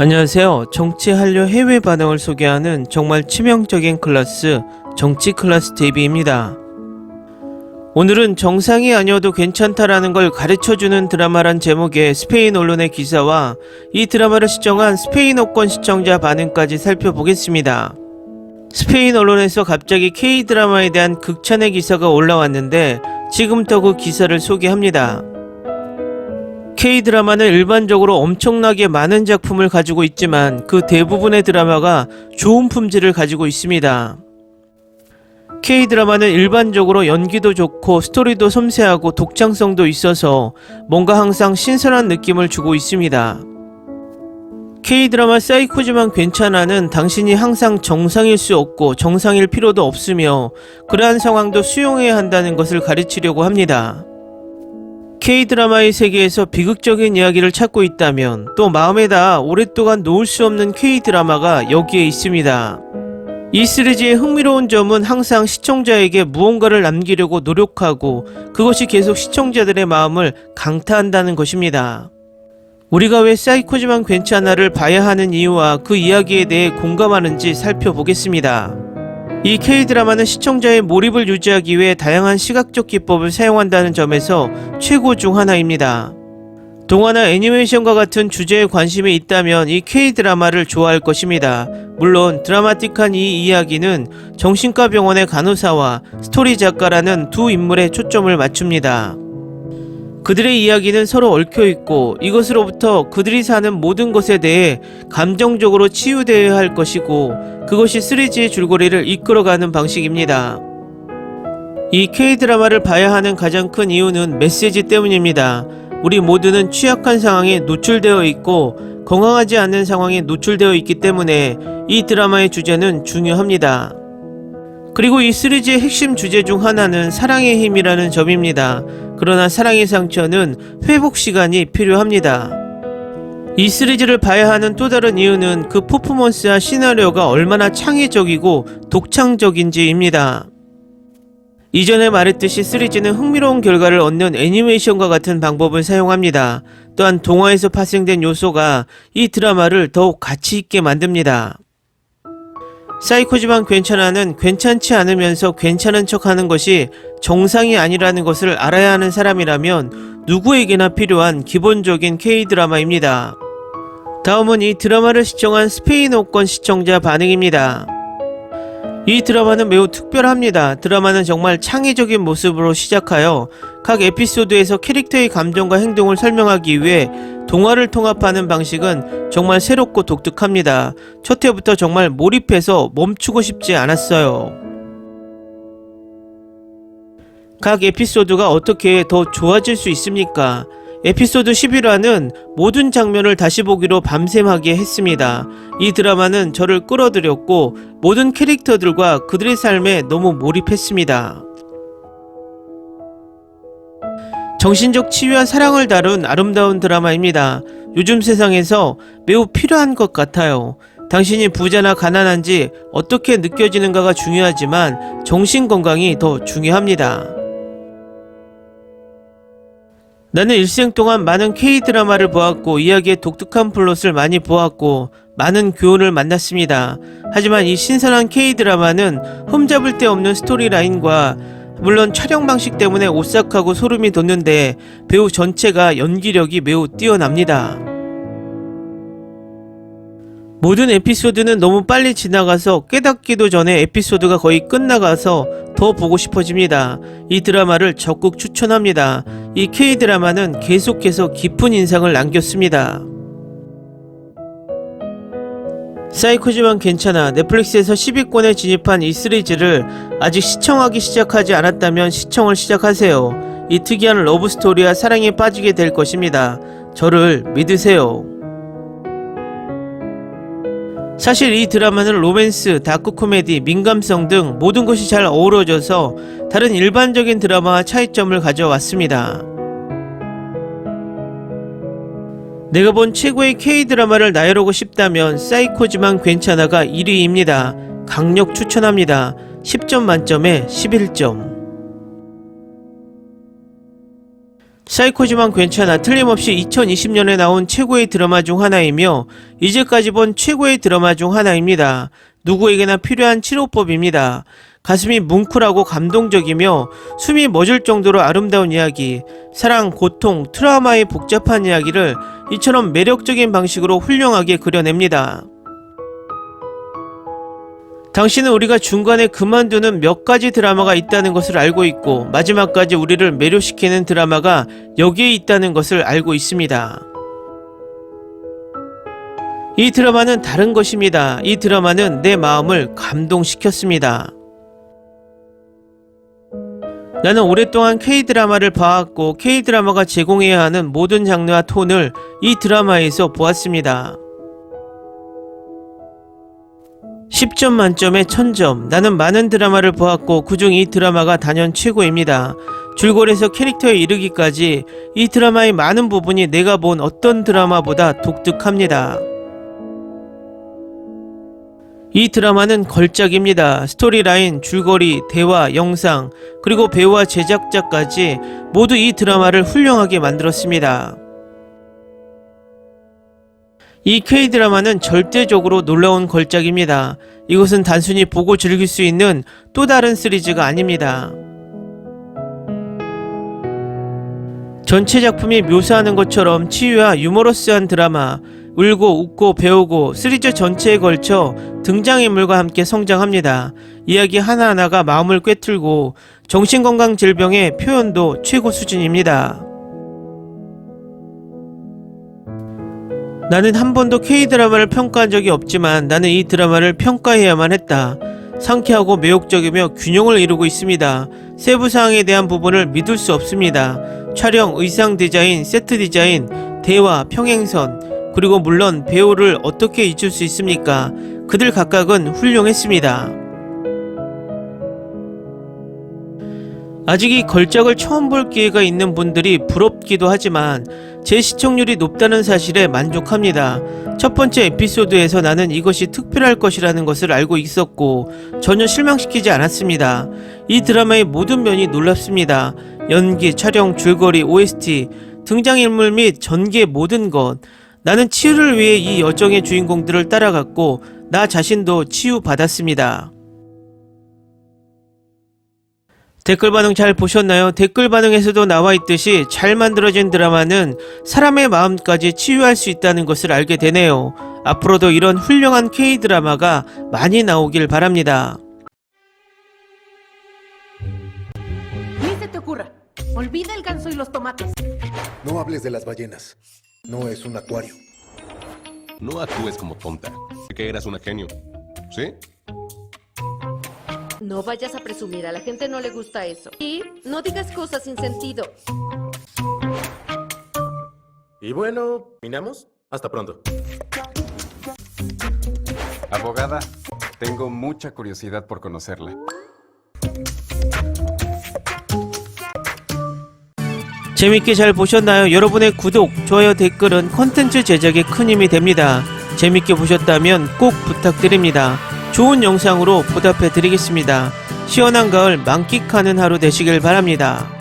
안녕하세요. 정치 한류 해외 반응을 소개하는 정말 치명적인 클래스 정치 클래스 TV입니다. 오늘은 정상이 아니어도 괜찮다라는 걸 가르쳐주는 드라마란 제목의 스페인 언론의 기사와 이 드라마를 시청한 스페인어권 시청자 반응까지 살펴보겠습니다. 스페인 언론에서 갑자기 K-드라마에 대한 극찬의 기사가 올라왔는데 지금부터 그 기사를 소개합니다. K-드라마는 일반적으로 엄청나게 많은 작품을 가지고 있지만 그 대부분의 드라마가 좋은 품질을 가지고 있습니다. K-드라마는 일반적으로 연기도 좋고 스토리도 섬세하고 독창성도 있어서 뭔가 항상 신선한 느낌을 주고 있습니다. K-드라마 사이코지만 괜찮아는 당신이 항상 정상일 수 없고 정상일 필요도 없으며 그러한 상황도 수용해야 한다는 것을 가르치려고 합니다. K-드라마의 세계에서 비극적인 이야기를 찾고 있다면 또 마음에다 오랫동안 놓을 수 없는 K-드라마가 여기에 있습니다. 이 시리즈의 흥미로운 점은 항상 시청자에게 무언가를 남기려고 노력하고 그것이 계속 시청자들의 마음을 강타한다는 것입니다. 우리가 왜 사이코지만 괜찮아를 봐야 하는 이유와 그 이야기에 대해 공감하는지 살펴보겠습니다. 이 K-드라마는 시청자의 몰입을 유지하기 위해 다양한 시각적 기법을 사용한다는 점에서 최고 중 하나입니다. 동화나 애니메이션과 같은 주제에 관심이 있다면 이 K-드라마를 좋아할 것입니다. 물론 드라마틱한 이 이야기는 정신과 병원의 간호사와 스토리 작가라는 두 인물에 초점을 맞춥니다. 그들의 이야기는 서로 얽혀 있고 이것으로부터 그들이 사는 모든 것에 대해 감정적으로 치유되어야 할 것이고 그것이 시리즈의 줄거리를 이끌어가는 방식입니다. 이 K-드라마를 봐야 하는 가장 큰 이유는 메시지 때문입니다. 우리 모두는 취약한 상황에 노출되어 있고 건강하지 않은 상황에 노출되어 있기 때문에 이 드라마의 주제는 중요합니다. 그리고 이 시리즈의 핵심 주제 중 하나는 사랑의 힘이라는 점입니다. 그러나 사랑의 상처는 회복 시간이 필요합니다. 이 시리즈를 봐야 하는 또 다른 이유는 그 퍼포먼스와 시나리오가 얼마나 창의적이고 독창적인지입니다. 이전에 말했듯이 시리즈는 흥미로운 결과를 얻는 애니메이션과 같은 방법을 사용합니다. 또한 동화에서 파생된 요소가 이 드라마를 더욱 가치 있게 만듭니다. 사이코지만 괜찮아는 괜찮지 않으면서 괜찮은 척 하는 것이 정상이 아니라는 것을 알아야 하는 사람이라면 누구에게나 필요한 기본적인 K-드라마입니다. 다음은 이 드라마를 시청한 스페인어권 시청자 반응입니다. 이 드라마는 매우 특별합니다. 드라마는 정말 창의적인 모습으로 시작하여 각 에피소드에서 캐릭터의 감정과 행동을 설명하기 위해 동화를 통합하는 방식은 정말 새롭고 독특합니다. 첫 회부터 정말 몰입해서 멈추고 싶지 않았어요. 각 에피소드가 어떻게 더 좋아질 수 있습니까? 에피소드 11화는 모든 장면을 다시 보기로 밤샘하게 했습니다. 이 드라마는 저를 끌어들였고 모든 캐릭터들과 그들의 삶에 너무 몰입했습니다. 정신적 치유와 사랑을 다룬 아름다운 드라마입니다. 요즘 세상에서 매우 필요한 것 같아요. 당신이 부자나 가난한지 어떻게 느껴지는가가 중요하지만 정신 건강이 더 중요합니다. 나는 일생 동안 많은 K-드라마를 보았고 이야기의 독특한 플롯을 많이 보았고 많은 교훈을 만났습니다. 하지만 이 신선한 K-드라마는 흠잡을 데 없는 스토리라인과 물론 촬영 방식 때문에 오싹하고 소름이 돋는데 배우 전체가 연기력이 매우 뛰어납니다. 모든 에피소드는 너무 빨리 지나가서 깨닫기도 전에 에피소드가 거의 끝나가서 더 보고 싶어집니다. 이 드라마를 적극 추천합니다. 이 K-드라마는 계속해서 깊은 인상을 남겼습니다. 사이코지만 괜찮아 넷플릭스에서 10위권에 진입한 이 시리즈를 아직 시청하기 시작하지 않았다면 시청을 시작하세요. 이 특이한 러브스토리와 사랑에 빠지게 될 것입니다. 저를 믿으세요. 사실 이 드라마는 로맨스, 다크 코미디, 민감성 등 모든 것이 잘 어우러져서 다른 일반적인 드라마와 차이점을 가져왔습니다. 내가 본 최고의 K-드라마를 나열하고 싶다면 사이코지만 괜찮아가 1위입니다. 강력 추천합니다. 10점 만점에 11점. 사이코지만 괜찮아 틀림없이 2020년에 나온 최고의 드라마 중 하나이며 이제까지 본 최고의 드라마 중 하나입니다. 누구에게나 필요한 치료법입니다. 가슴이 뭉클하고 감동적이며 숨이 멎을 정도로 아름다운 이야기, 사랑, 고통, 트라우마의 복잡한 이야기를 이처럼 매력적인 방식으로 훌륭하게 그려냅니다. 당신은 우리가 중간에 그만두는 몇 가지 드라마가 있다는 것을 알고 있고 마지막까지 우리를 매료시키는 드라마가 여기에 있다는 것을 알고 있습니다. 이 드라마는 다른 것입니다. 이 드라마는 내 마음을 감동시켰습니다. 나는 오랫동안 K-드라마를 봐왔고 K-드라마가 제공해야 하는 모든 장르와 톤을 이 드라마에서 보았습니다. 10점 만점에 1000점. 나는 많은 드라마를 보았고 그중 이 드라마가 단연 최고입니다. 줄거리에서 캐릭터에 이르기까지 이 드라마의 많은 부분이 내가 본 어떤 드라마보다 독특합니다. 이 드라마는 걸작입니다. 스토리라인, 줄거리, 대화, 영상, 그리고 배우와 제작자까지 모두 이 드라마를 훌륭하게 만들었습니다. 이 K-드라마는 절대적으로 놀라운 걸작입니다. 이것은 단순히 보고 즐길 수 있는 또 다른 시리즈가 아닙니다. 전체 작품이 묘사하는 것처럼 치유와 유머러스한 드라마, 울고 웃고 배우고 시리즈 전체에 걸쳐 등장인물과 함께 성장합니다. 이야기 하나하나가 마음을 꿰뚫고 정신건강 질병의 표현도 최고 수준입니다. 나는 한 번도 K-드라마를 평가한 적이 없지만 나는 이 드라마를 평가해야만 했다. 상쾌하고 매혹적이며 균형을 이루고 있습니다. 세부 사항에 대한 부분을 믿을 수 없습니다. 촬영, 의상 디자인, 세트 디자인, 대화, 평행선, 그리고 물론 배우를 어떻게 잊을 수 있습니까? 그들 각각은 훌륭했습니다. 아직 이 걸작을 처음 볼 기회가 있는 분들이 부럽기도 하지만 제 시청률이 높다는 사실에 만족합니다. 첫 번째 에피소드에서 나는 이것이 특별할 것이라는 것을 알고 있었고 전혀 실망시키지 않았습니다. 이 드라마의 모든 면이 놀랍습니다. 연기, 촬영, 줄거리, OST, 등장인물 및 전개 모든 것. 나는 치유를 위해 이 여정의 주인공들을 따라갔고 나 자신도 치유받았습니다. 댓글 반응 잘 보셨나요? 댓글 반응에서도 나와 있듯이 잘 만들어진 드라마는 사람의 마음까지 치유할 수 있다는 것을 알게 되네요. 앞으로도 이런 훌륭한 K-드라마가 많이 나오길 바랍니다. Ni se te ocurra. Olvida el ganso y los tomates. No hables de las ballenas. No es un acuario. No actúes como tonta. Que eras una genio. ¿Sí? No vayas a presumir, a la gente no le gusta eso. Y no digas cosas sin sentido. Y bueno, ¿terminamos? Hasta pronto. Abogada, tengo mucha curiosidad por conocerla. 재밌게 잘 보셨나요? 여러분의 구독, 좋아요, 댓글은 컨텐츠 제작에 큰 힘이 됩니다. 재밌게 보셨다면 꼭 부탁드립니다. 좋은 영상으로 보답해 드리겠습니다. 시원한 가을 만끽하는 하루 되시길 바랍니다.